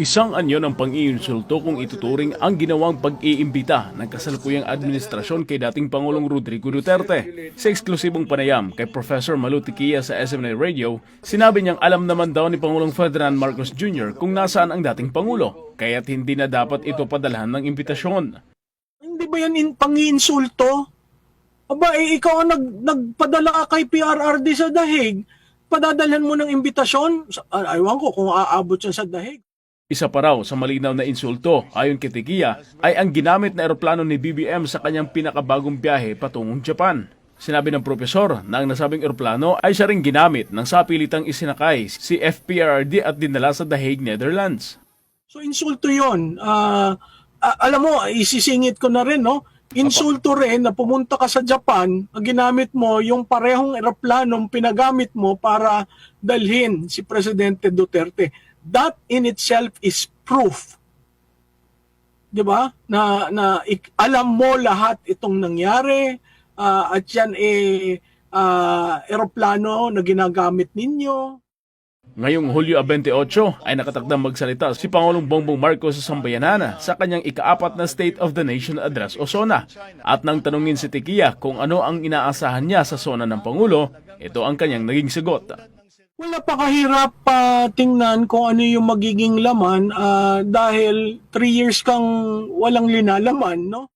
Isang anyo ng pang-iinsulto kung ituturing ang ginawang pag-iimbita ng kasalukuyang administrasyon kay dating Pangulong Rodrigo Duterte. Sa eksklusibong panayam kay Professor Malutikia sa SMNA Radio, sinabi niyang alam naman daw ni Pangulong Ferdinand Marcos Jr. kung nasaan ang dating Pangulo, kaya't hindi na dapat ito padalhan ng imbitasyon. Hindi ba yan in, pang-iinsulto? Aba, eh, ikaw ang nag, nagpadala kay PRRD sa dahig. Padadalhan mo ng imbitasyon? Sa- ah, Aywan ko kung aabot yan sa dahig. Isa pa raw sa malinaw na insulto ayon kay Tikia ay ang ginamit na eroplano ni BBM sa kanyang pinakabagong biyahe patungong Japan. Sinabi ng profesor na ang nasabing eroplano ay siya ring ginamit ng sapilitang isinakay si FPRD at dinala sa The Hague, Netherlands. So insulto yon. Ah, ah, alam mo, isisingit ko na rin, no? Insulto rin na pumunta ka sa Japan, ginamit mo yung parehong eroplanong pinagamit mo para dalhin si Presidente Duterte. That in itself is proof. 'Di ba? Na na ik- alam mo lahat itong nangyari ah, at yan eh ah, eroplano na ginagamit ninyo. Ngayong Hulyo 28 ay nakatakdang magsalita si Pangulong Bongbong Marcos sa Sambayanan sa kanyang ikaapat na State of the Nation Address o SONA. At nang tanungin si Tikia kung ano ang inaasahan niya sa SONA ng Pangulo, ito ang kanyang naging sagot. Wala pa kahirap pa tingnan kung ano yung magiging laman ah, dahil three years kang walang linalaman, no?